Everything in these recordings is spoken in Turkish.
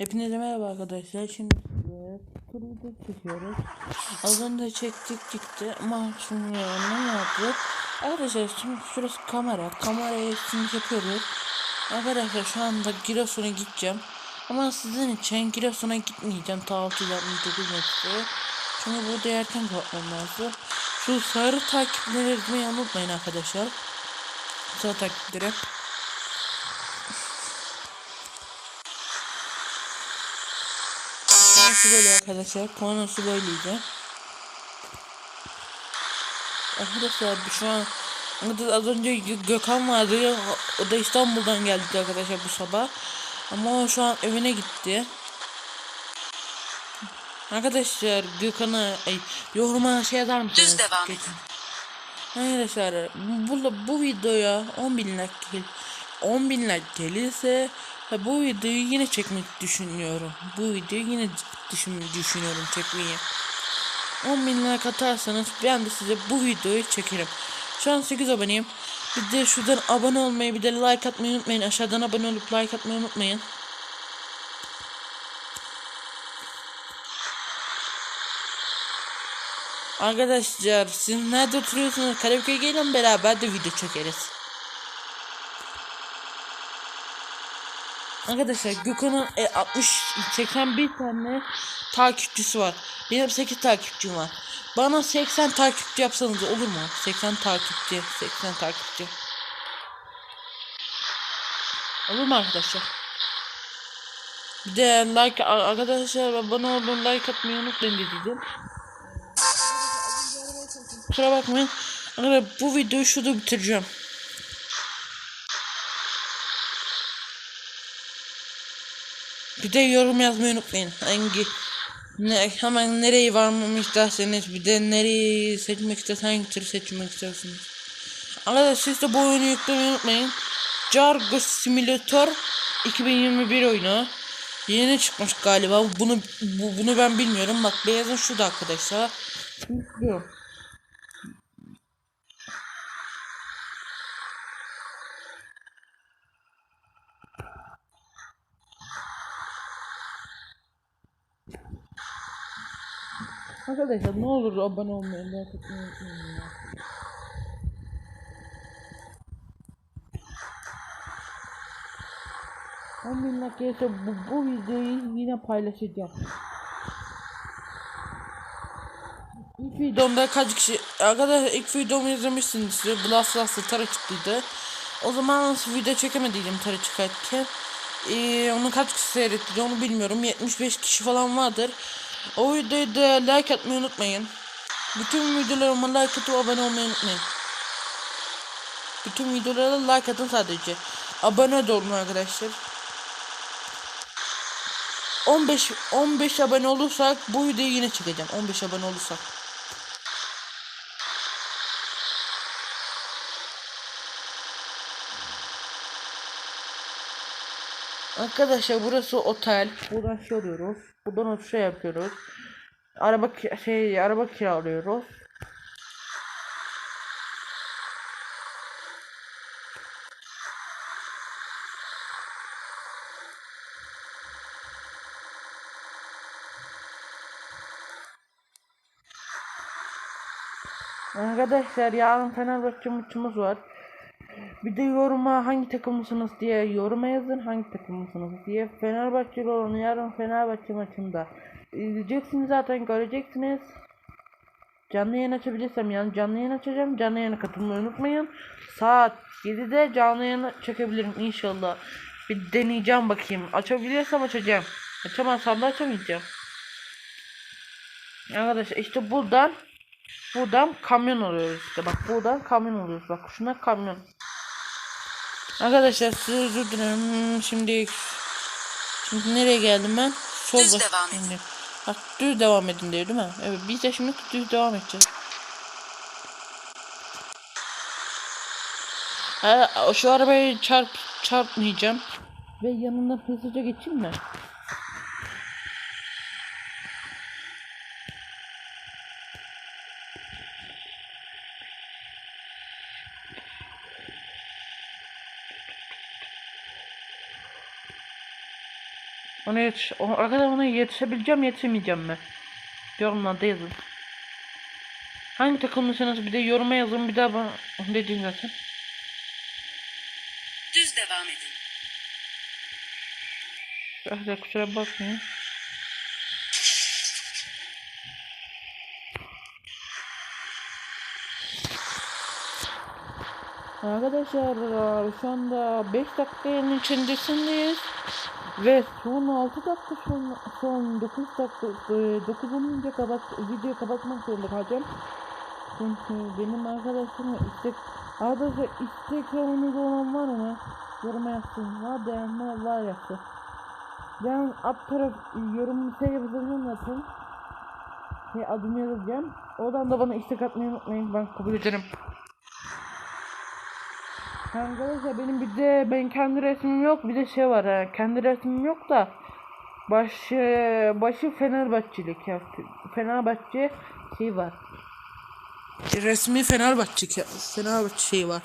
Hepinize merhaba arkadaşlar. Şimdi tur çekiyoruz. Az önce çektik gitti ama şimdi ne yaptık? Arkadaşlar şimdi şurası kamera. Kamerayı şimdi yapıyoruz. Arkadaşlar şu anda Giresun'a gideceğim. Ama sizin için Giresun'a gitmeyeceğim. Ta 669 metre. Çünkü burada erken kalkmam lazım. Şu sarı takipleri unutmayın arkadaşlar. Sarı takipleri. Konusu böyle arkadaşlar. Konusu böyleydi. Arkadaşlar şu an az önce Gö- Gökhan vardı. O da İstanbul'dan geldi arkadaşlar bu sabah. Ama o şu an evine gitti. Arkadaşlar Gökhan'a ay, yoruma şey yazar mısınız? Düz devam edin. Arkadaşlar bu, bu videoya 10 bin like gel 10 bin like gelirse ha, bu videoyu yine çekmek düşünüyorum. Bu videoyu yine düşün, düşünüyorum çekmeyi. 10 bin like atarsanız ben de size bu videoyu çekerim. Şu an 8 aboneyim. Bir de şuradan abone olmayı bir de like atmayı unutmayın. Aşağıdan abone olup like atmayı unutmayın. Arkadaşlar siz nerede oturuyorsunuz? Karabük'e gelin beraber de video çekeriz. Arkadaşlar Gökhan'ın e, 60 81 tane takipçisi var. Benim 8 takipçim var. Bana 80 takipçi yapsanız olur mu? 80 takipçi, 80 takipçi. Olur mu arkadaşlar? Bir de like arkadaşlar abone olun like atmayı unutmayın dedim. Kusura bakmayın. Arkadaşlar bu videoyu şurada bitireceğim. Bir de yorum yazmayı unutmayın. Hangi ne, hemen nereyi varmamı isterseniz bir de nereyi seçmek isterseniz hangi seçmek istersiniz. Arkadaşlar siz de bu oyunu yüklemeyi unutmayın. Jargo Simulator 2021 oyunu. Yeni çıkmış galiba. Bunu bu, bunu ben bilmiyorum. Bak beyazın şurada arkadaşlar. Yüklüyorum. Arkadaşlar ne olur abone olmayı, like atmayı unutmayın. On bin like gelirse bu, bu videoyu yine paylaşacağım. İlk videomda kaç kişi arkadaşlar ilk videomu izlemişsiniz Blast Blast'ı tara çıktıydı. O zaman video çekemediydim tara çıkarken. Ee, onu kaç kişi seyretti onu bilmiyorum 75 kişi falan vardır. O videoyu da like atmayı unutmayın. Bütün videolarıma like atıp abone olmayı unutmayın. Bütün videolara like atın sadece. Abone de olun arkadaşlar. 15 15 abone olursak bu videoyu yine çekeceğim. 15 abone olursak. Arkadaşlar burası otel. Buradan şey alıyoruz. Buradan şey yapıyoruz. Araba şey araba kiralıyoruz. Arkadaşlar yarın Fenerbahçe maçımız var. Bir de yoruma hangi takımlısınız diye yoruma yazın hangi takımlısınız diye. Fenerbahçeli olan yarın Fenerbahçe maçında izleyeceksiniz zaten göreceksiniz. Canlı yayın açabilirsem yani canlı yayın açacağım. Canlı yayına katılmayı unutmayın. Saat 7'de canlı yayın çekebilirim inşallah. Bir deneyeceğim bakayım. Açabilirsem açacağım. Açamazsam da açamayacağım. Arkadaşlar işte buradan buradan kamyon alıyoruz işte bak buradan kamyon alıyoruz bak şuna kamyon. Arkadaşlar size özür dilerim. Hmm, Şimdi şimdi nereye geldim ben? Sol Düz bak- devam edin. Bak düz devam edin diyor değil mi? Evet biz de şimdi düz devam edeceğiz. Ha, şu arabayı çarp çarpmayacağım. Ve yanından hızlıca geçeyim mi? Ona yetiş arkadaşlar ona yetişebileceğim yetişemeyeceğim mi? Yorumlarda yazın. Hangi takımlısınız bir de yoruma yazın bir daha bana dediğin zaten. Düz devam edin. Arkadaşlar kusura bakmayın. Arkadaşlar şu anda 5 dakikanın içerisindeyiz. Ve son 6 dakika son, son 9 dakika 9 olunca kapat, videoyu kapatmak zorunda kalacağım. Çünkü benim arkadaşım istek arkadaşlar Instagram'ınız olan var mı? Yoruma yazsın. Var beğenme var yazsın. Ben alt taraf yorumu şey yapacağım zaten. Şey adımı yazacağım. Oradan da bana istek atmayı unutmayın. Ben kabul ederim. Arkadaşlar benim bir de ben kendi resmim yok. Bir de şey var ha. Kendi resmim yok da başı başı Fenerbahçelik ya. Fenerbahçe şey var. Resmi Fenerbahçe Fenerbahçe şey var.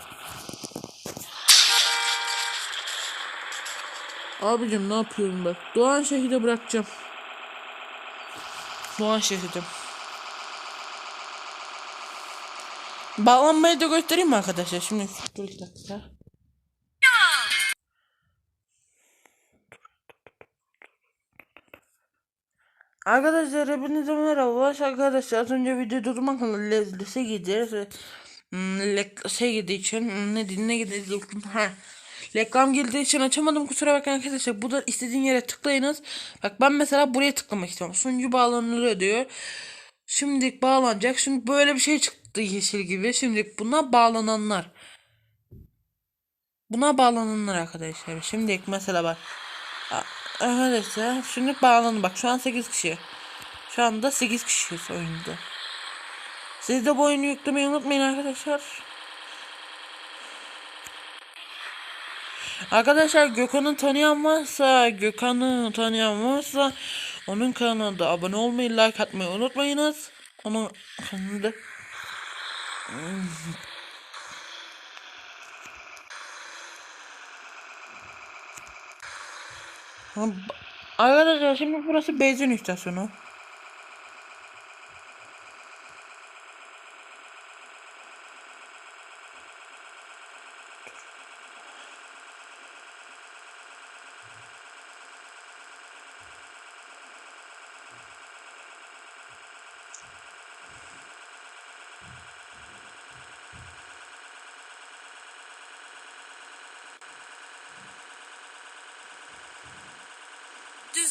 Abicim ne yapıyorum bak. Doğan şehide bırakacağım. Doğan şehide. Bağlanmayı da göstereyim mi arkadaşlar? Şimdi dur iki dakika. Arkadaşlar hepinize merhaba. Arkadaşlar az önce video durmakla lise gidiyor. Şey girdiği için hmm, ne dinle gidiyor. Ha. Reklam girdiği için açamadım kusura bakmayın arkadaşlar. Bu da istediğin yere tıklayınız. Bak ben mesela buraya tıklamak istiyorum. Sunucu bağlanılıyor diyor. Şimdi bağlanacak. Şimdi böyle bir şey çıktı yeşil gibi. Şimdi buna bağlananlar. Buna bağlananlar arkadaşlar. Şimdi mesela bak. Arkadaşlar şimdi bağlanın. Bak şu an 8 kişi. Şu anda 8 kişiyiz oyunda. Siz de bu oyunu yüklemeyi unutmayın arkadaşlar. Arkadaşlar Gökhan'ı tanıyan varsa, Gökhan'ı tanıyan varsa onun kanalına da abone olmayı, like atmayı unutmayınız. Onun kanalında Arkadaşlar şimdi burası benzin istasyonu.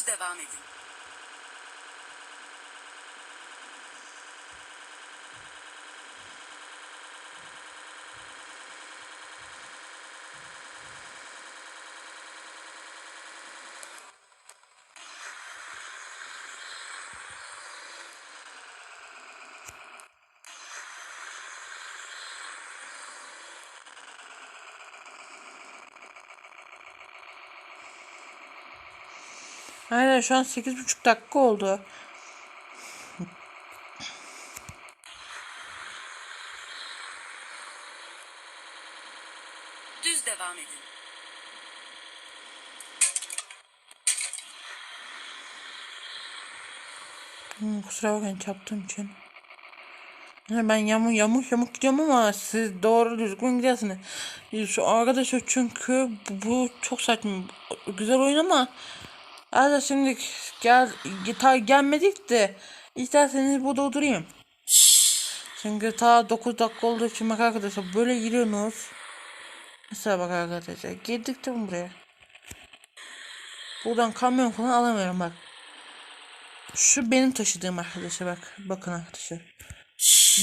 Devam edin. Aynen şu an 8,5 dakika oldu. Düz devam edin. Hmm, kusura bakmayın çarptığım için. Ben yamuk yamuk yamuk gidiyorum ama siz doğru düzgün gidiyorsunuz. Şu arkadaşlar çünkü bu, bu çok saçma. Güzel oyun ama Hadi şimdi gel gitar gelmedik de isterseniz burada oturayım. Çünkü ta 9 dakika olduğu için bak arkadaşlar böyle giriyorsunuz. Mesela bak arkadaşlar girdik de buraya? Buradan kamyon falan alamıyorum bak. Şu benim taşıdığım arkadaşlar bak. Bakın arkadaşlar.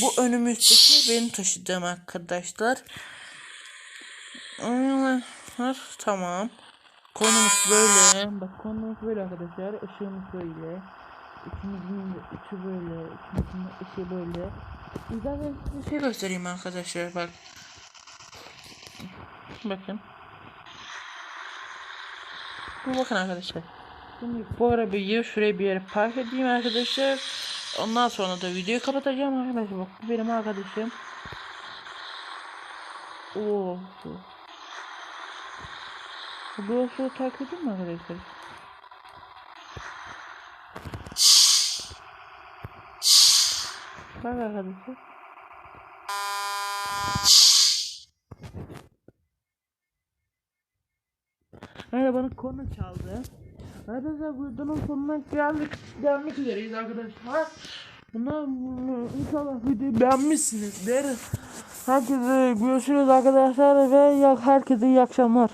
Bu önümüzdeki benim taşıdığım arkadaşlar. Tamam. Konumuz böyle. Bak konumuz böyle arkadaşlar. Işığımız böyle. İkimizin de içi böyle. De ışığı böyle. Zaten size şey göstereyim arkadaşlar bak. Bakın. Bu bakın arkadaşlar. Şimdi bu arabayı şuraya bir yere park edeyim arkadaşlar. Ondan sonra da videoyu kapatacağım arkadaşlar. Bak bu benim arkadaşım. Oo. Browser'ı takip edin mi arkadaşlar? Bak arkadaşlar. Aynen bana konu çaldı. Arkadaşlar videonun sonuna geldik. Gelmek üzereyiz arkadaşlar. Buna inşallah videoyu beğenmişsinizdir. Herkese görüşürüz arkadaşlar ve herkese iyi akşamlar.